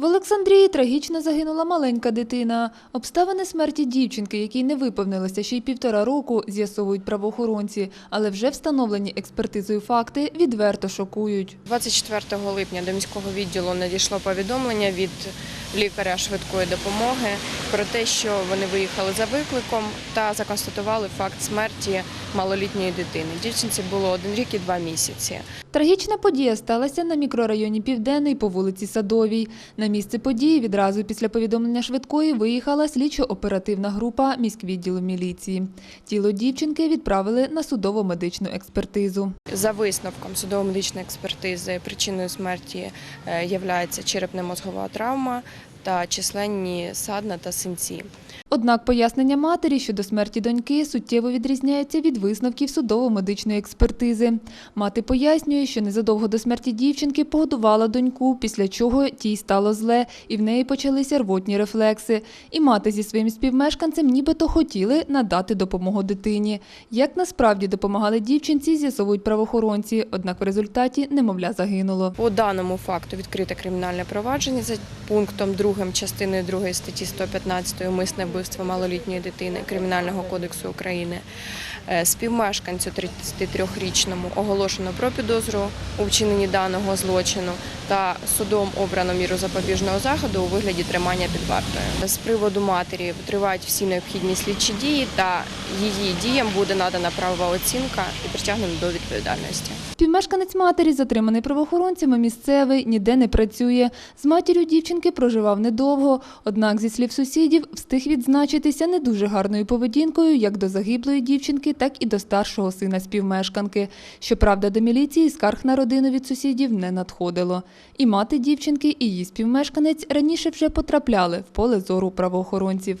В Олександрії трагічно загинула маленька дитина. Обставини смерті дівчинки, якій не виповнилося ще й півтора року, з'ясовують правоохоронці, але вже встановлені експертизою факти відверто шокують. 24 липня до міського відділу надійшло повідомлення від лікаря швидкої допомоги про те, що вони виїхали за викликом та законстатували факт смерті малолітньої дитини. Дівчинці було один рік і два місяці. Трагічна подія сталася на мікрорайоні Південний по вулиці Садовій. На місце події відразу після повідомлення швидкої виїхала слідчо-оперативна група міськвідділу міліції. Тіло дівчинки відправили на судово-медичну експертизу. За висновком судово-медичної експертизи причиною смерті е, являється черепно-мозгова травма та численні садна та синці. Однак пояснення матері щодо смерті доньки суттєво відрізняється від висновків судово-медичної експертизи. Мати пояснює, що незадовго до смерті дівчинки погодувала доньку, після чого тій стало зле, і в неї почалися рвотні рефлекси. І мати зі своїм співмешканцем нібито хотіли надати допомогу дитині. Як насправді допомагали дівчинці, з'ясовують правоохоронці, однак в результаті немовля загинуло. По даному факту відкрите кримінальне провадження за пунктом 2 частиною 2 статті 115 умисне вбивство малолітньої дитини Кримінального кодексу України. Е, Співмешканцю 33-річному оголошено про підозру у вчиненні даного злочину та судом обрано міру запобіжного заходу у вигляді тримання під вартою. З приводу матері тривають всі необхідні слідчі дії та її діям буде надана правова оцінка і притягнено до відповідальності. Співмешканець матері, затриманий правоохоронцями, місцевий, ніде не працює. З матір'ю дівчинки проживав недовго, однак, зі слів сусідів, встиг відзначитися не дуже гарною поведінкою як до загиблої дівчинки, так і до старшого сина співмешканки. Щоправда, до міліції скарг на родину від сусідів не надходило. І мати дівчинки, і її співмешканець раніше вже потрапляли в поле зору правоохоронців.